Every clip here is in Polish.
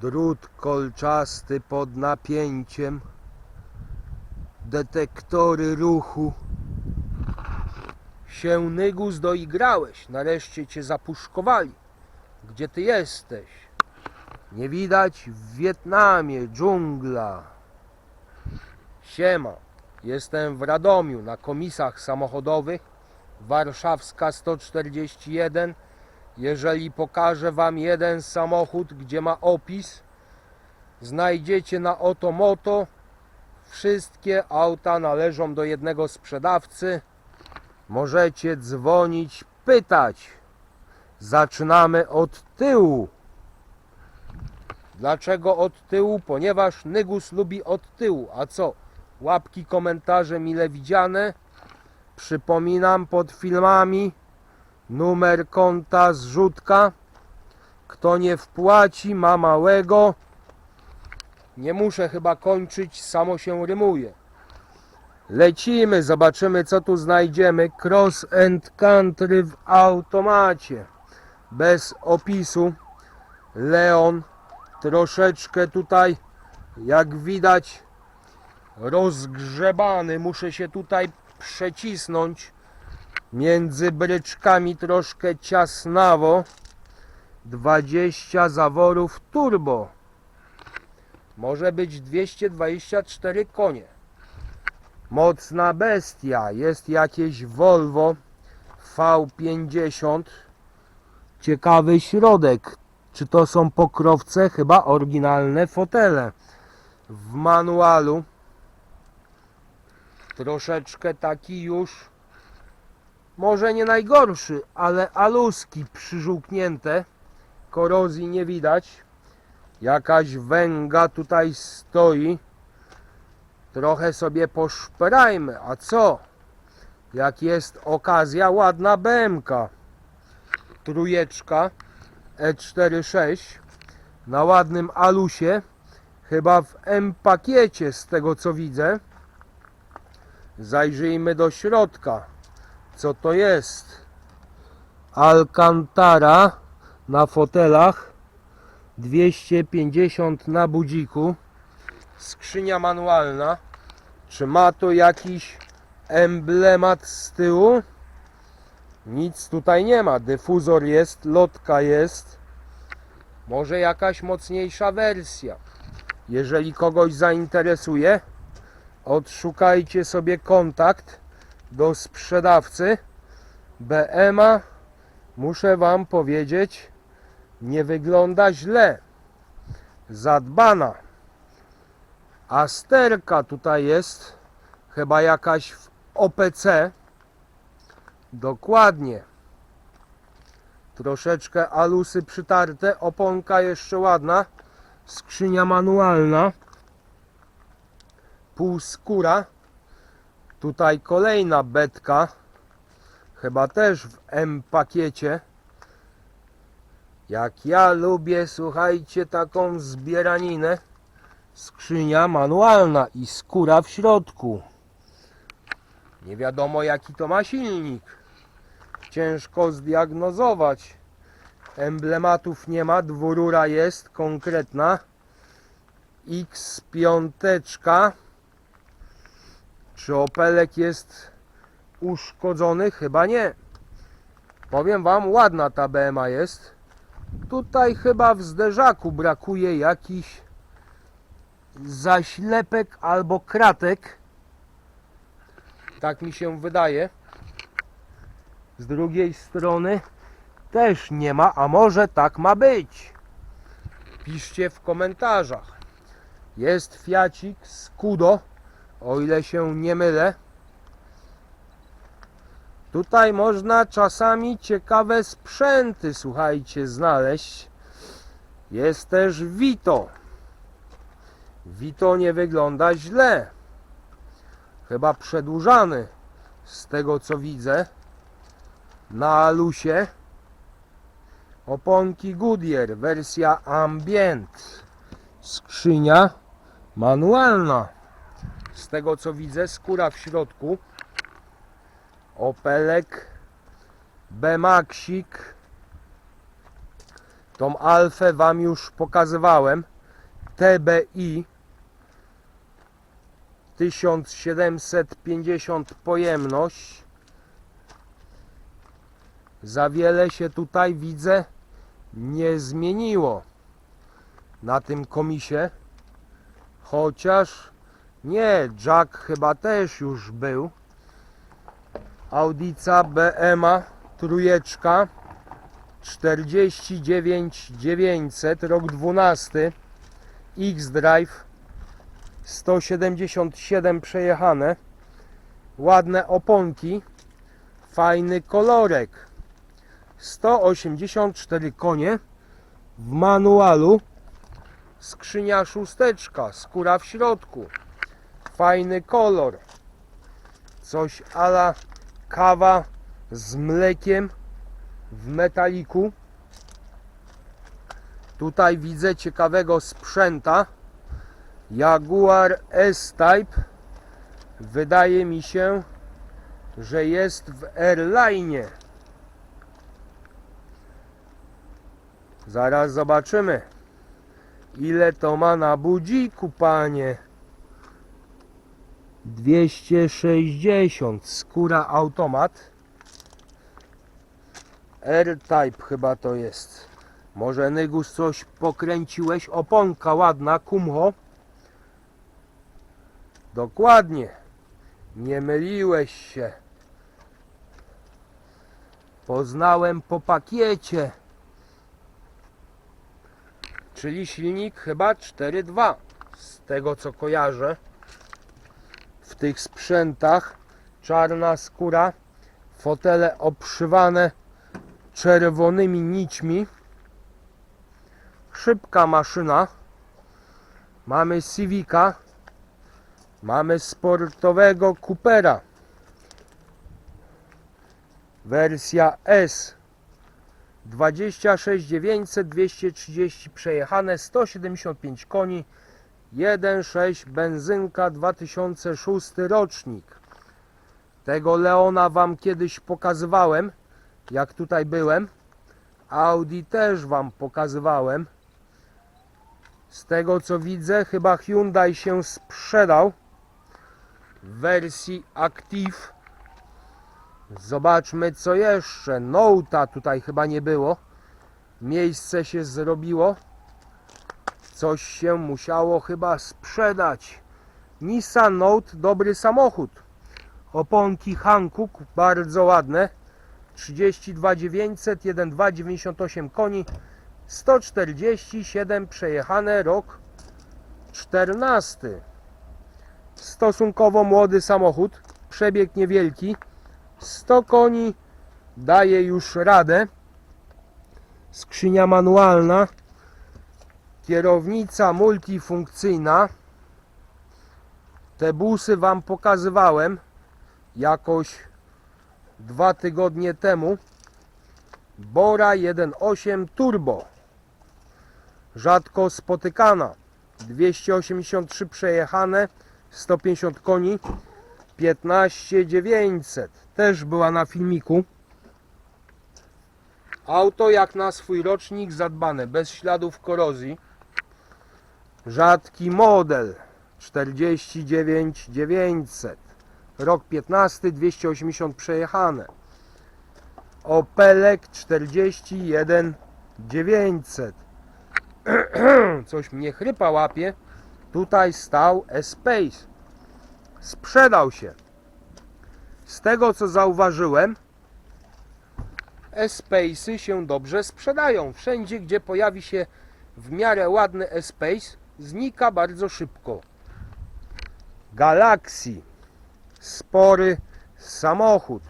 Drut kolczasty pod napięciem. Detektory ruchu. Się Nygus doigrałeś, nareszcie cię zapuszkowali. Gdzie ty jesteś? Nie widać w Wietnamie, dżungla. Siema, jestem w Radomiu na komisach samochodowych. Warszawska 141. Jeżeli pokażę Wam jeden samochód, gdzie ma opis, znajdziecie na Otomoto. Wszystkie auta należą do jednego sprzedawcy. Możecie dzwonić, pytać. Zaczynamy od tyłu. Dlaczego od tyłu? Ponieważ Nygus lubi od tyłu. A co? Łapki, komentarze mile widziane. Przypominam pod filmami numer konta zrzutka. Kto nie wpłaci ma małego. Nie muszę chyba kończyć, samo się rymuje. Lecimy, zobaczymy co tu znajdziemy. Cross and country w automacie. Bez opisu. Leon troszeczkę tutaj, jak widać, rozgrzebany. Muszę się tutaj przecisnąć między bryczkami troszkę ciasnawo. 20 zaworów turbo. Może być 224 konie. Mocna bestia. Jest jakieś Volvo V50. Ciekawy środek. Czy to są pokrowce? Chyba oryginalne fotele. W manualu troszeczkę taki już może nie najgorszy, ale aluski przyżółknięte. Korozji nie widać. Jakaś węga tutaj stoi. Trochę sobie poszperajmy. A co? Jak jest okazja, ładna BMK. Trójeczka E46 na ładnym alusie. Chyba w M pakiecie z tego co widzę. Zajrzyjmy do środka. Co to jest? Alcantara na fotelach. 250 na budziku. Skrzynia manualna. Czy ma to jakiś emblemat z tyłu? Nic tutaj nie ma. Dyfuzor jest, lotka jest. Może jakaś mocniejsza wersja. Jeżeli kogoś zainteresuje, odszukajcie sobie kontakt do sprzedawcy BMA. Muszę Wam powiedzieć, nie wygląda źle. Zadbana. Asterka tutaj jest, chyba jakaś w OPC. Dokładnie. Troszeczkę alusy przytarte, oponka jeszcze ładna, skrzynia manualna, półskóra. Tutaj kolejna betka, chyba też w M pakiecie. Jak ja lubię, słuchajcie, taką zbieraninę. Skrzynia manualna i skóra w środku. Nie wiadomo jaki to ma silnik. Ciężko zdiagnozować. Emblematów nie ma, dwurura jest konkretna. X5. Czy Opelek jest uszkodzony? Chyba nie. Powiem Wam, ładna ta BMA jest. Tutaj chyba w zderzaku brakuje jakiś zaślepek albo kratek. Tak mi się wydaje. Z drugiej strony też nie ma, a może tak ma być. Piszcie w komentarzach. Jest Fiacik Scudo, o ile się nie mylę. Tutaj można czasami ciekawe sprzęty, słuchajcie, znaleźć. Jest też Vito. Vito nie wygląda źle. Chyba przedłużany z tego co widzę. Na alusie. Oponki Goodyear, wersja Ambient. Skrzynia manualna. Z tego co widzę, skóra w środku. Opelek, Bemaxik. Tą alfę wam już pokazywałem. TBI 1750 pojemność. Za wiele się tutaj widzę nie zmieniło na tym komisie. Chociaż nie, Jack chyba też już był. Audica BMA trójeczka 49 900 rok 12 X-Drive 177 przejechane. Ładne oponki fajny kolorek. 184 konie w manualu. Skrzynia szósteczka skóra w środku fajny kolor. Coś ala kawa z mlekiem w metaliku. Tutaj widzę ciekawego sprzęta. Jaguar S-Type. Wydaje mi się że jest w Airline zaraz zobaczymy ile to ma na budziku panie 260 skóra automat. R-Type chyba to jest. Może Nygus coś pokręciłeś? Oponka ładna kumho. Dokładnie. Nie myliłeś się. Poznałem po pakiecie. Czyli silnik chyba 4.2 z tego co kojarzę w tych sprzętach. Czarna skóra fotele obszywane czerwonymi nićmi. Szybka maszyna. Mamy Civica. Mamy sportowego Coopera. Wersja S. 26 900 230 przejechane 175 koni 1.6 benzynka 2006 rocznik. Tego Leona wam kiedyś pokazywałem jak tutaj byłem. Audi też wam pokazywałem. Z tego co widzę chyba Hyundai się sprzedał w wersji Active. Zobaczmy co jeszcze. Note'a tutaj chyba nie było. Miejsce się zrobiło coś się musiało chyba sprzedać. Nissan Note dobry samochód. Oponki Hankook bardzo ładne. 32 900 1.2 98 koni. 147 przejechane rok 14 stosunkowo młody samochód przebieg niewielki. 100 koni daje już radę. Skrzynia manualna kierownica multifunkcyjna. Te busy wam pokazywałem jakoś dwa tygodnie temu. Bora 1.8 Turbo. Rzadko spotykana. 283 przejechane 150 koni 15900 też była na filmiku. Auto jak na swój rocznik zadbane bez śladów korozji rzadki model. 49 900 rok 15 280 przejechane. Opelek 41 900 coś mnie chrypa łapie. Tutaj stał Espace sprzedał się. Z tego co zauważyłem Espace'y się dobrze sprzedają. Wszędzie gdzie pojawi się w miarę ładny Espace znika bardzo szybko. Galaxy. Spory samochód.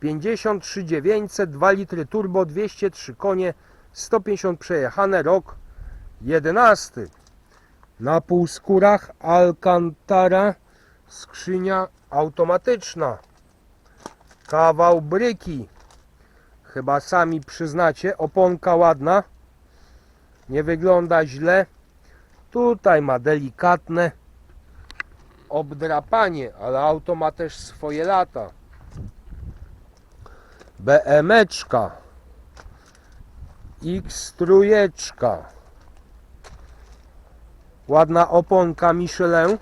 53 900 2 litry turbo 203 konie 150 przejechane rok 11 na półskórach Alcantara skrzynia automatyczna. Kawał bryki. Chyba sami przyznacie oponka ładna. Nie wygląda źle tutaj ma delikatne obdrapanie ale auto ma też swoje lata BMeczka X trójeczka Ładna oponka Michelin.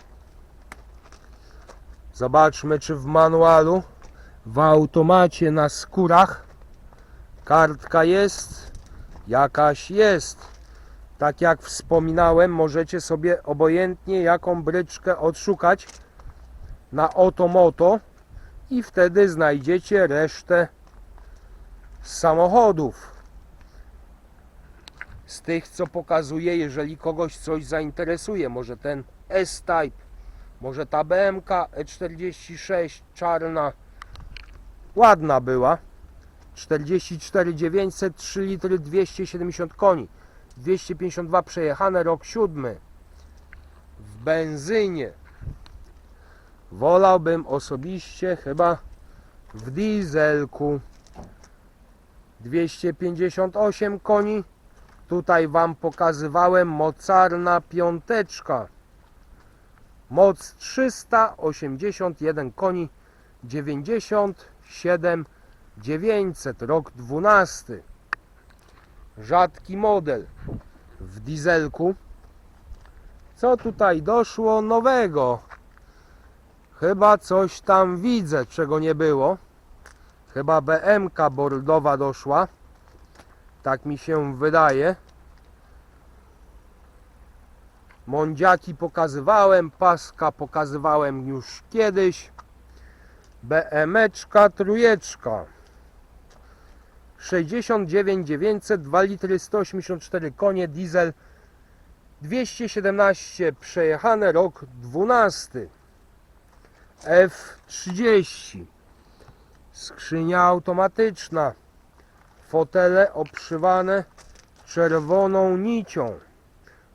Zobaczmy, czy w manualu, w automacie na skórach kartka jest. Jakaś jest. Tak jak wspominałem, możecie sobie obojętnie jaką bryczkę odszukać na Otomoto i wtedy znajdziecie resztę samochodów. Z tych, co pokazuję, jeżeli kogoś coś zainteresuje, może ten S-Type, może ta BMK E46 czarna, ładna była. 44 900, 3 litry, 270 koni. 252 przejechane, rok siódmy. W benzynie. Wolałbym osobiście chyba w dieselku. 258 koni. Tutaj Wam pokazywałem mocarna piąteczka. Moc 381 koni. 97 900, rok 12. Rzadki model w dieselku. Co tutaj doszło nowego? Chyba coś tam widzę, czego nie było. Chyba BMK bordowa doszła. Tak mi się wydaje. Mądziaki pokazywałem, paska pokazywałem już kiedyś. BMeczka trójeczka. 69 900, 2 litry, 184 konie, diesel 217 przejechane, rok 12. F30 skrzynia automatyczna. Fotele obszywane czerwoną nicią.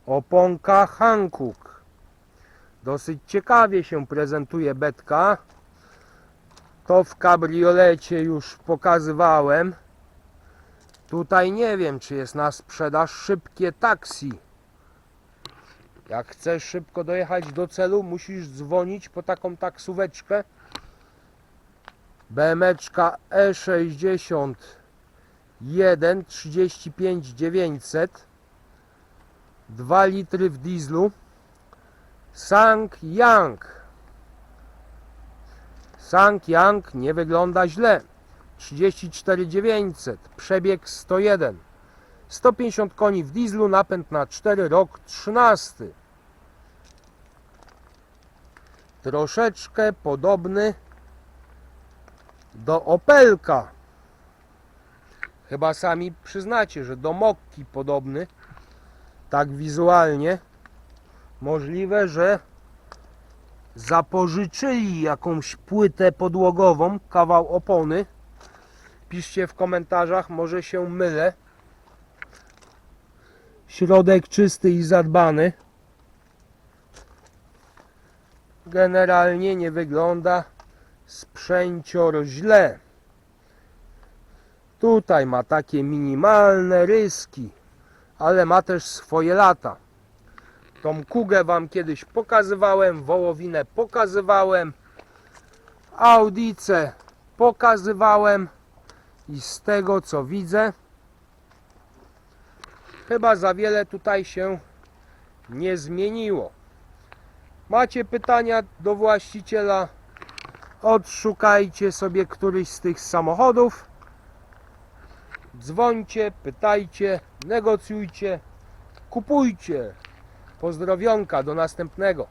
Oponka Hankook. Dosyć ciekawie się prezentuje betka. To w kabriolecie już pokazywałem tutaj nie wiem czy jest na sprzedaż szybkie taksi. Jak chcesz szybko dojechać do celu, musisz dzwonić po taką taksóweczkę. BMeczka E60 1 35 900 2 litry w dieslu. Sang Yang. Sang Yang nie wygląda źle 34 900 przebieg 101 150 koni w dieslu, napęd na 4, rok 13. Troszeczkę podobny do Opelka. Chyba sami przyznacie, że do Mokki podobny. Tak wizualnie. Możliwe, że zapożyczyli jakąś płytę podłogową, kawał opony. Piszcie w komentarzach, może się mylę. Środek czysty i zadbany. Generalnie nie wygląda sprzęcior źle. Tutaj ma takie minimalne ryski, ale ma też swoje lata. Tą kugę Wam kiedyś pokazywałem, wołowinę pokazywałem, audicę pokazywałem i z tego co widzę, Chyba za wiele tutaj się nie zmieniło. Macie pytania do właściciela? Odszukajcie sobie któryś z tych samochodów. Dzwońcie, pytajcie, negocjujcie, kupujcie. Pozdrowionka, do następnego.